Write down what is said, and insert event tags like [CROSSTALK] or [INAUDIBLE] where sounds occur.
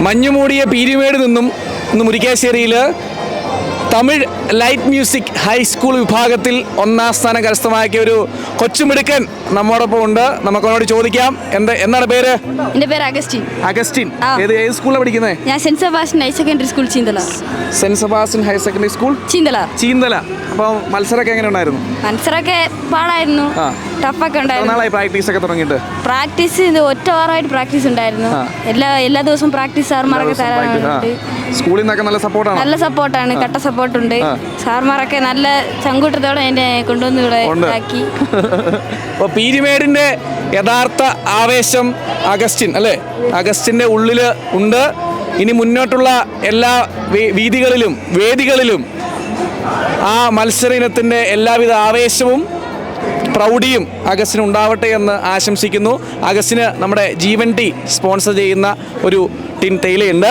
മഞ്ഞുമൂടിയ പീരുമേട് നിന്നും ഇന്ന് മുരിക്കാശ്ശേരിയിൽ Tamil light music high school വിഭാഗത്തിൽ ഒന്നാം സ്ഥാനം കരസ്ഥമാക്കിയ ഒരു കൊച്ചുമിടുക്കൻ നമ്മോടൊപ്പം ഉണ്ട്. നമുക്ക് അവനോട് ചോദിക്കാം. എന്താ എന്താണ് പേര്? എന്റെ പേര് അഗസ്റ്റിൻ. അഗസ്റ്റിൻ. ഏത് ഏത് സ്കൂളിലാണ് പഠിക്കുന്നത് ഞാൻ saint Sebastian higher secondary school Cheenthala. Saint Sebastian higher secondary school? Cheenthala. Cheenthala. അപ്പോൾ മത്സരമൊക്കെ എങ്ങനെ ഉണ്ടായിരുന്നു? മത്സരമൊക്കെ പാടായിരുന്നു. ആ. ടഫൊക്കെ ഉണ്ടായിരുന്നു. നാളായി പ്രാക്ടീസ് ഒക്കെ തുടങ്ങിയിട്ട്? പ്രാക്ടീസ് ഇത് ഒറ്റ വാരമായിട്ട് പ്രാക്ടീസ് ഉണ്ടായിരുന്നു. എല്ലാ എല്ലാ ദിവസവും പ്രാക്ടീസ് സാർമാരൊക്കെ. തരാറുണ്ട്. സ്കൂളിൽ നിന്നൊക്കെ നല്ല സപ്പോർട്ടാണ്? നല്ല സപ്പോർട്ടാണ് കട്ട സപ്പോർട്ടുണ്ട്. ആ. സാർമാരൊക്കെ നല്ല ചങ്കൂട്ടത്തോടെ എന്നെ കൊണ്ടുവന്ന് ഇവിടെ. ആക്കി. [LAUGHS] അപ്പോൾ പീരിമേടിന്റെ യഥാർത്ഥ ആവേശം അഗസ്റ്റിൻ അല്ലേ? അഗസ്റ്റിന്റെ ഉള്ളിൽ ഉണ്ട്. ഇനി മുന്നോട്ടുള്ള എല്ലാ വീതികളിലും വേദികളിലും ആ മത്സര ഇനത്തിന്റെ എല്ലാവിധ ആവേശവും പ്രൗഢിയും അഗസ്റ്റിന് ഉണ്ടാവട്ടെ എന്ന് ആശംസിക്കുന്നു. അഗസ്റ്റിന് നമ്മുടെ ജീവൻ ടീ സ്പോൺസർ ചെയ്യുന്ന ഒരു ടിൻ തേയിലയുണ്ട്.